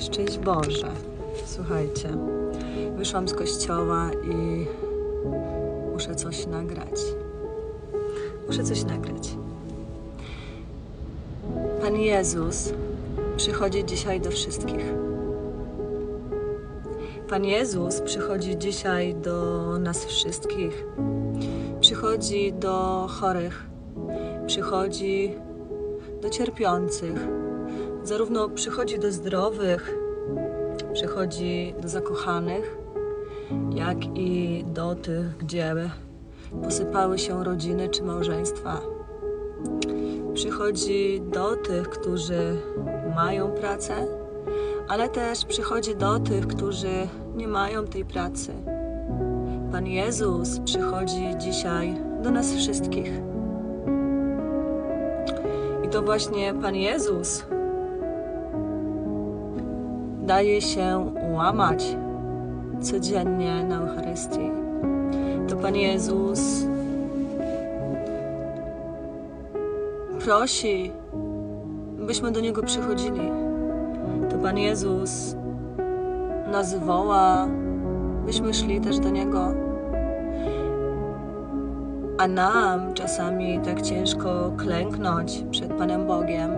Szczęść Boże. Słuchajcie, wyszłam z kościoła i muszę coś nagrać. Muszę coś nagrać. Pan Jezus przychodzi dzisiaj do wszystkich. Pan Jezus przychodzi dzisiaj do nas wszystkich. Przychodzi do chorych, przychodzi do cierpiących, zarówno przychodzi do zdrowych, przychodzi do zakochanych, jak i do tych, gdzie posypały się rodziny czy małżeństwa. Przychodzi do tych, którzy mają pracę, ale też przychodzi do tych, którzy nie mają tej pracy. Pan Jezus przychodzi dzisiaj do nas wszystkich. I to właśnie Pan Jezus daje się łamać codziennie na Eucharystii. To Pan Jezus prosi, byśmy do Niego przychodzili. To Pan Jezus nas woła, byśmy szli też do Niego. A nam czasami tak ciężko klęknąć przed Panem Bogiem,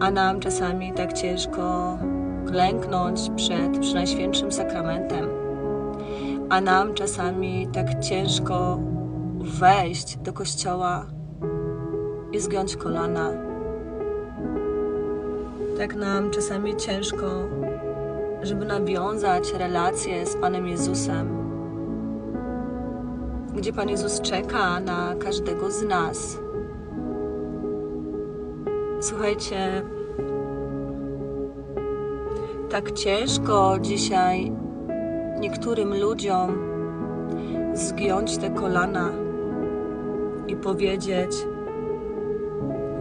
a nam czasami tak ciężko klęknąć przed Przynajświętszym Sakramentem, a nam czasami tak ciężko wejść do kościoła i zgiąć kolana. Tak nam czasami ciężko, żeby nawiązać relacje z Panem Jezusem, gdzie Pan Jezus czeka na każdego z nas. Słuchajcie, tak ciężko dzisiaj niektórym ludziom zgiąć te kolana i powiedzieć: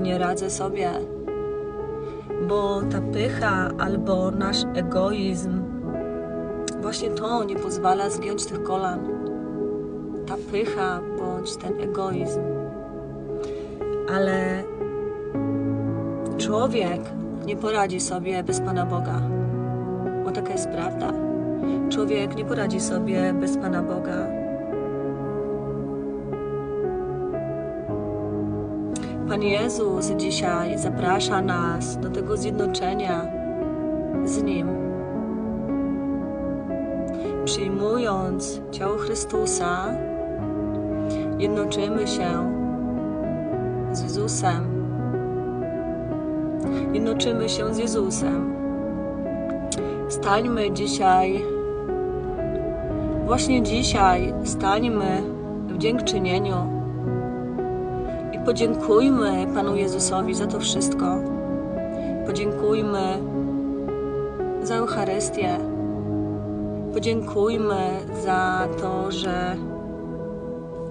Nie radzę sobie, bo ta pycha albo nasz egoizm właśnie to nie pozwala zgiąć tych kolan. Ta pycha bądź ten egoizm. Ale człowiek nie poradzi sobie bez Pana Boga bo taka jest prawda. Człowiek nie poradzi sobie bez Pana Boga. Pan Jezus dzisiaj zaprasza nas do tego zjednoczenia z Nim. Przyjmując ciało Chrystusa, jednoczymy się z Jezusem. Jednoczymy się z Jezusem. Stańmy dzisiaj, właśnie dzisiaj, stańmy w dziękczynieniu i podziękujmy Panu Jezusowi za to wszystko. Podziękujmy za Eucharystię. Podziękujmy za to, że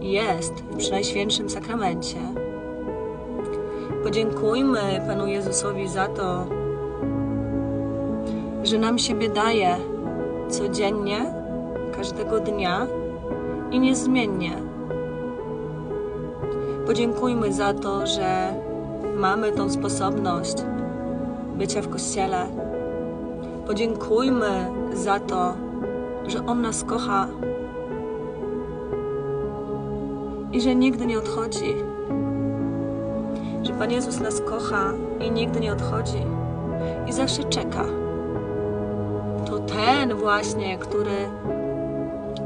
jest w Przynajświętszym Sakramencie. Podziękujmy Panu Jezusowi za to, że nam siebie daje codziennie, każdego dnia i niezmiennie. Podziękujmy za to, że mamy tą sposobność bycia w kościele. Podziękujmy za to, że On nas kocha i że nigdy nie odchodzi. Że Pan Jezus nas kocha i nigdy nie odchodzi i zawsze czeka ten właśnie, który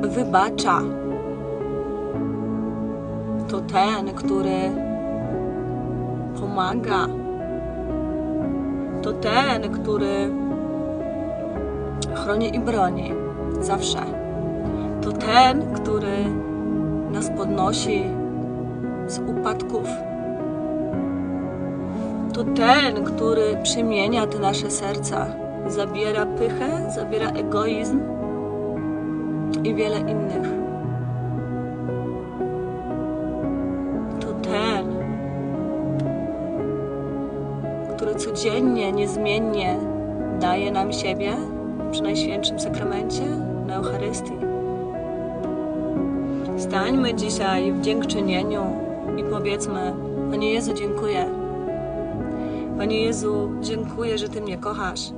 wybacza. To ten, który pomaga. To ten, który chroni i broni zawsze. To ten, który nas podnosi z upadków. To ten, który przemienia te nasze serca zabiera pychę, zabiera egoizm i wiele innych. To ten, który codziennie, niezmiennie daje nam siebie przy Najświętszym Sakramencie na Eucharystii. Stańmy dzisiaj w dziękczynieniu i powiedzmy: Panie Jezu, dziękuję. Panie Jezu, dziękuję, że Ty mnie kochasz.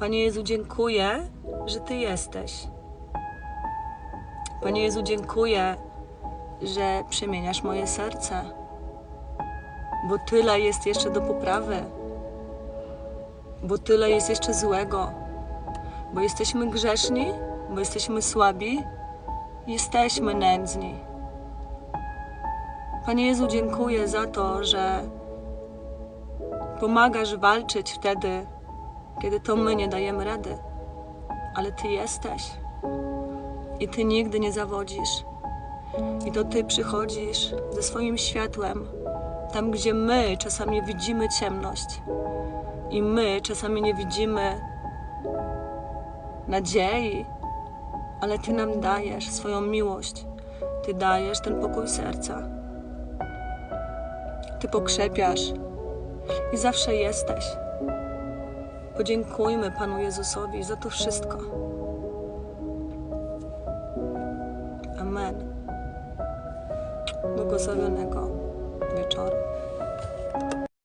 Panie Jezu, dziękuję, że Ty jesteś. Panie Jezu, dziękuję, że przemieniasz moje serce, bo tyle jest jeszcze do poprawy, bo tyle jest jeszcze złego, bo jesteśmy grzeszni, bo jesteśmy słabi, jesteśmy nędzni. Panie Jezu, dziękuję za to, że pomagasz walczyć wtedy, kiedy to my nie dajemy rady, ale Ty jesteś i Ty nigdy nie zawodzisz. I to Ty przychodzisz ze swoim światłem, tam gdzie my czasami widzimy ciemność i my czasami nie widzimy nadziei, ale Ty nam dajesz swoją miłość. Ty dajesz ten pokój serca. Ty pokrzepiasz i zawsze jesteś. Podziękujmy Panu Jezusowi za to wszystko. Amen. Błogosławionego.